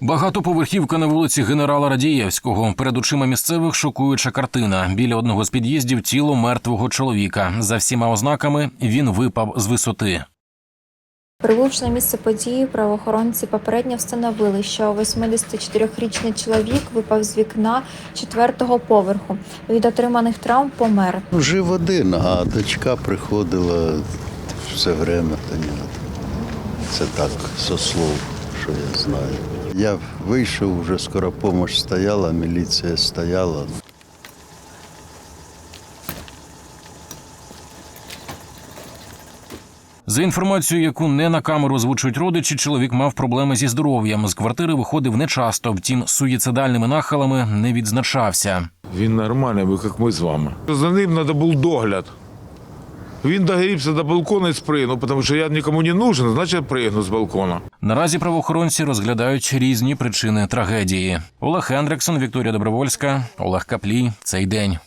Багатоповерхівка на вулиці генерала Радієвського. Перед очима місцевих шокуюча картина. Біля одного з під'їздів тіло мертвого чоловіка. За всіма ознаками він випав з висоти. Прибувши на місце події, правоохоронці попередньо встановили, що 84-річний чоловік випав з вікна четвертого поверху. Від отриманих травм помер. Жив один, а дочка приходила все время. Це так, со слов, що я знаю. Я вийшов, вже скоро помощь стояла, міліція стояла. За інформацією, яку не на камеру озвучують родичі, чоловік мав проблеми зі здоров'ям. З квартири виходив нечасто, втім, суїцидальними нахилами не відзначався. Він нормальний, як ми з вами. За ним треба був догляд. Він догрібся до балкона і спригнув, тому що я нікому не нужен, значить пригну з балкона. Наразі правоохоронці розглядають різні причини трагедії. Олег Хендриксон, Вікторія Добровольська, Олег Каплі. Цей день.